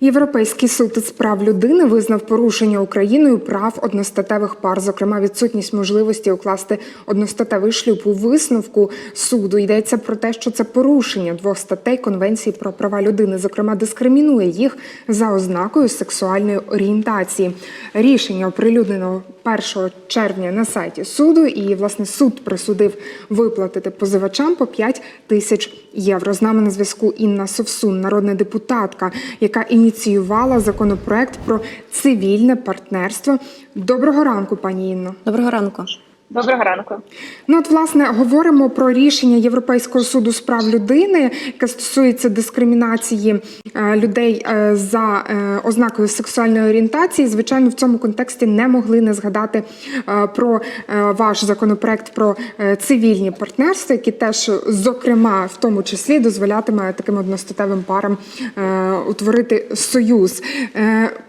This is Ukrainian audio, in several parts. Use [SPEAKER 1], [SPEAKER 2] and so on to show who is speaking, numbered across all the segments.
[SPEAKER 1] Європейський суд з прав людини визнав порушення Україною прав одностатевих пар, зокрема відсутність можливості укласти одностатевий шлюб. У висновку суду йдеться про те, що це порушення двох статей Конвенції про права людини, зокрема дискримінує їх за ознакою сексуальної орієнтації. Рішення оприлюднено 1 червня на сайті суду, і власне суд присудив виплатити позивачам по 5 тисяч євро. З нами на зв'язку Інна Совсун, народна депутатка, яка ініціювала законопроект про цивільне партнерство. Доброго ранку, пані Інно.
[SPEAKER 2] Доброго ранку.
[SPEAKER 3] Доброго ранку.
[SPEAKER 1] Ну, от, власне, говоримо про рішення Європейського суду з прав людини, яке стосується дискримінації е, людей е, за е, ознакою сексуальної орієнтації. Звичайно, в цьому контексті не могли не згадати про ваш законопроект про цивільні партнерства, які теж, зокрема, в тому числі дозволятиме таким одностатевим парам утворити союз.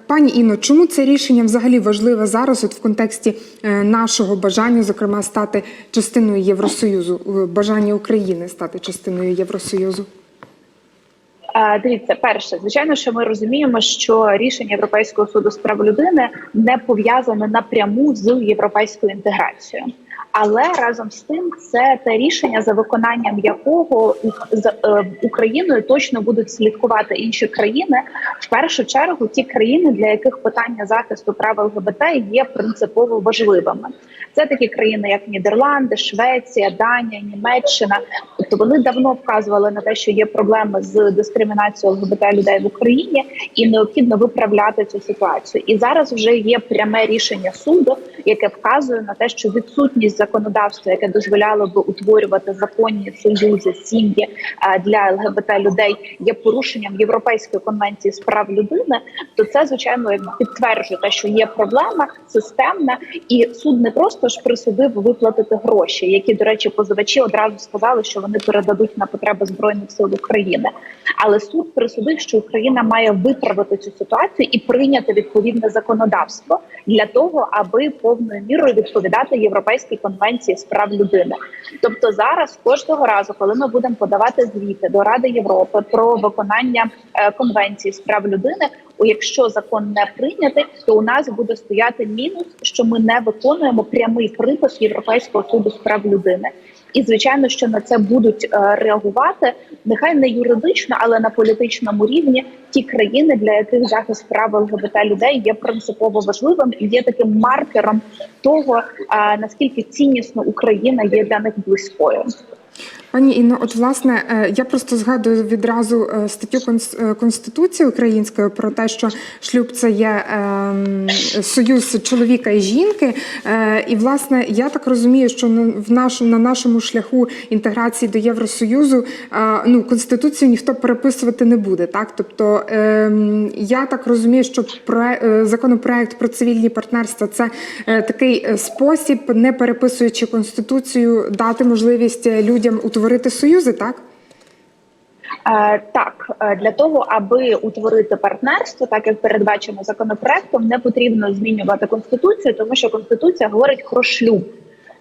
[SPEAKER 1] Пані Інно, чому це рішення взагалі важливе зараз, от в контексті е, нашого бажання, зокрема, стати частиною Євросоюзу, е, бажання України стати частиною Євросоюзу?
[SPEAKER 3] Дивіться, перше, звичайно, що ми розуміємо, що рішення Європейського суду з прав людини не пов'язане напряму з європейською інтеграцією. Але разом з тим, це те рішення, за виконанням якого за е, Україною точно будуть слідкувати інші країни. В першу чергу, ті країни, для яких питання захисту прав ЛГБТ є принципово важливими. Це такі країни, як Нідерланди, Швеція, Данія, Німеччина. Тобто вони давно вказували на те, що є проблеми з дискримінацією ЛГБТ людей в Україні, і необхідно виправляти цю ситуацію. І зараз вже є пряме рішення суду, яке вказує на те, що відсутність законодавства, яке дозволяло би утворювати законні союзи, сім'ї для ЛГБТ людей, є порушенням Європейської конвенції з прав людини, то це звичайно підтверджує те, що є проблема системна, і суд не просто ж присудив виплатити гроші, які, до речі, позивачі одразу сказали, що вони передадуть на потреби збройних сил України. Але суд присудив, що Україна має виправити цю ситуацію і прийняти відповідне законодавство для того, аби повною мірою відповідати європейській конвенції з прав людини. Тобто, зараз кожного разу, коли ми будемо подавати звіти до Ради Європи про виконання е, конвенції з прав людини, якщо закон не прийнятий, то у нас буде стояти мінус, що ми не виконуємо прямий припис Європейського суду з прав людини. І звичайно, що на це будуть е, реагувати нехай не юридично, але на політичному рівні ті країни, для яких захист прав ЛГБТ людей є принципово важливим і є таким маркером того, е, наскільки ціннісно Україна є для них близькою.
[SPEAKER 1] Пані Інно, от власне, е, я просто згадую відразу е, статтю е, Конституції Української про те, що шлюб це є ем, союз чоловіка і жінки. І власне, я так розумію, що в нашому на нашому шляху інтеграції до Євросоюзу ну конституцію ніхто переписувати не буде. Так, тобто ем, я так розумію, що прое- законопроект про цивільні партнерства це такий спосіб, не переписуючи конституцію, дати можливість людям утворити союзи, так?
[SPEAKER 3] Е, Так, е, для того, аби утворити партнерство, так як передбачено законопроектом, не потрібно змінювати конституцію, тому що конституція говорить про шлюб.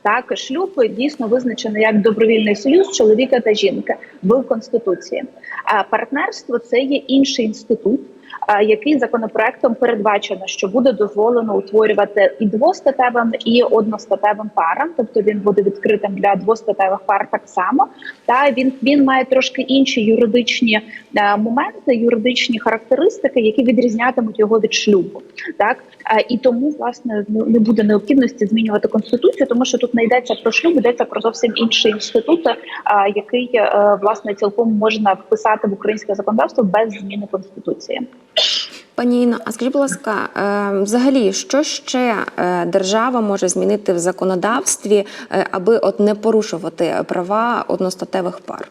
[SPEAKER 3] Так, шлюб дійсно визначений як добровільний союз чоловіка та жінки в конституції. А партнерство це є інший інститут. Е, Який законопроектом передбачено, що буде дозволено утворювати і двостатевим, і одностатевим парам, тобто він буде відкритим для двостатевих пар так само. Та він він має трошки інші юридичні е, моменти, юридичні характеристики, які відрізнятимуть його від шлюбу. Так Е, і тому власне ну, не буде необхідності змінювати конституцію, тому що тут не йдеться про шлюб, йдеться про зовсім інший інститут, який власне цілком можна вписати в українське законодавство без зміни конституції.
[SPEAKER 2] Пані Інно, а скажіть, будь ласка, е, взагалі, що ще е, держава може змінити в законодавстві, е, аби от не порушувати права одностатевих пар?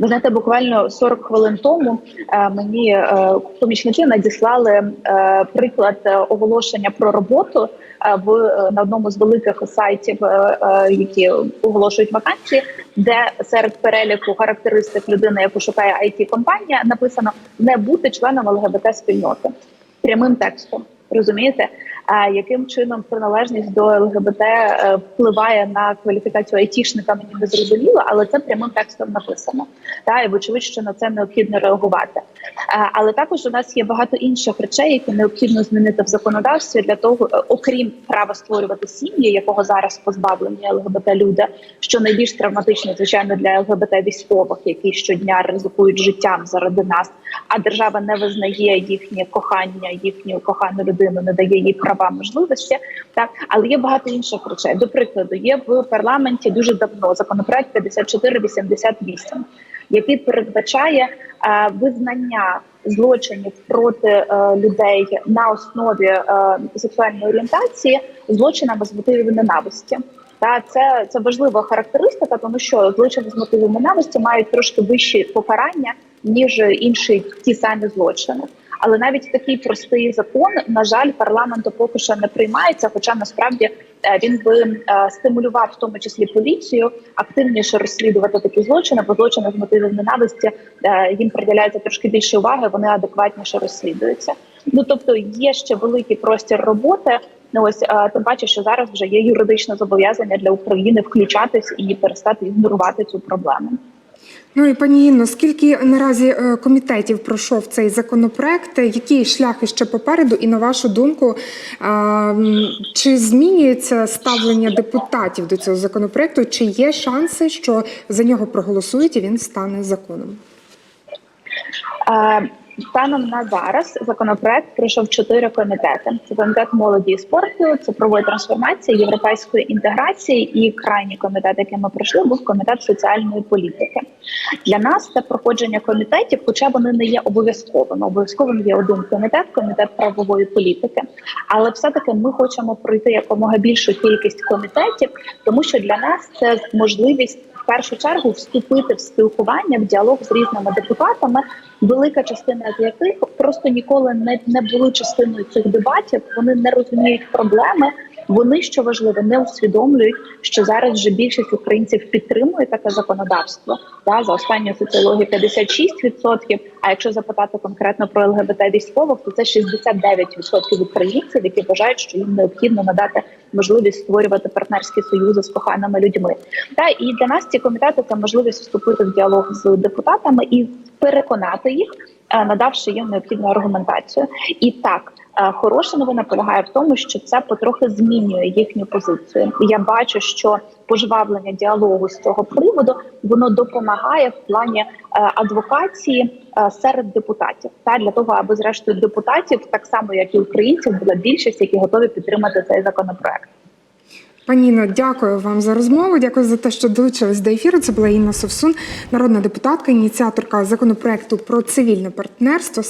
[SPEAKER 3] Ви знаєте, буквально 40 хвилин тому е, мені е, помічники надіслали е, приклад оголошення про роботу в на одному з великих сайтів, які оголошують вакансії, де серед переліку характеристик людини, яку шукає it компанія написано не бути членом ЛГБТ спільноти прямим текстом. Розумієте, а яким чином приналежність до ЛГБТ е, впливає на кваліфікацію айтішника, мені не зрозуміло, але це прямим текстом написано. Та і вочевидь, що на це необхідно реагувати. Е, Але також у нас є багато інших речей, які необхідно змінити в законодавстві для того, е, окрім права створювати сім'ї, якого зараз позбавлені ЛГБТ люди, що найбільш травматично, звичайно, для ЛГБТ військових, які щодня ризикують життям заради нас. А держава не визнає їхнє кохання, їхню кохану людину, не дає їй права можливості. Так, але є багато інших речей. До прикладу, є в парламенті дуже давно законопроект 5488, який передбачає е, визнання злочинів проти е, людей на основі е, сексуальної орієнтації злочинами з мотивів ненависті. Та це, це важлива характеристика, тому що злочини з мотивів ненависті мають трошки вищі покарання ніж інші ті самі злочини. Але навіть такий простий закон, на жаль, парламенту поки що не приймається. Хоча насправді е, він би е, стимулював в тому числі поліцію активніше розслідувати такі злочини, бо злочини з мотивів ненависті е, їм приділяється трошки більше уваги, вони адекватніше розслідуються. Ну тобто є ще великий простір роботи. Ну ось тим паче, що зараз вже є юридичне зобов'язання для України включатись і перестати ігнорувати цю проблему.
[SPEAKER 1] Ну і пані Інно, скільки наразі е, комітетів пройшов цей законопроект? Які шляхи ще попереду? І на вашу думку, чи змінюється ставлення депутатів до цього законопроекту? Чи є шанси, що за нього проголосують і він стане законом?
[SPEAKER 3] Станом на зараз законопроект пройшов чотири комітети: це комітет молоді і спорту, цифрової трансформації, європейської інтеграції і крайній комітет, який ми пройшли, був комітет соціальної політики. Для нас це проходження комітетів, хоча вони не є обов'язковим. Обов'язковим є один комітет, комітет правової політики. Але все-таки ми хочемо пройти якомога більшу кількість комітетів, тому що для нас це можливість першу чергу вступити в спілкування, в діалог з різними депутатами, велика частина з яких просто ніколи не, не були частиною цих дебатів. Вони не розуміють проблеми. Вони що важливо не усвідомлюють, що зараз вже більшість українців підтримує таке законодавство. Да, за останню соціологію 56%, А якщо запитати конкретно про ЛГБТ військових, то це 69% українців, які вважають, що їм необхідно надати можливість створювати партнерські союзи з коханими людьми. Та і для нас ці комітети це можливість вступити в діалог з депутатами і переконати їх, надавши їм необхідну аргументацію. І так. е, Хороша новина полягає в тому, що це потрохи змінює їхню позицію. Я бачу, що пожвавлення діалогу з цього приводу воно допомагає в плані е, адвокації е, серед депутатів, та для того, аби зрештою депутатів, так само як і українців, була більшість, які готові підтримати цей законопроект.
[SPEAKER 1] Пані Інно, дякую вам за розмову. Дякую за те, що долучились до ефіру. Це була Інна Совсун, народна депутатка, ініціаторка законопроекту про цивільне партнерство.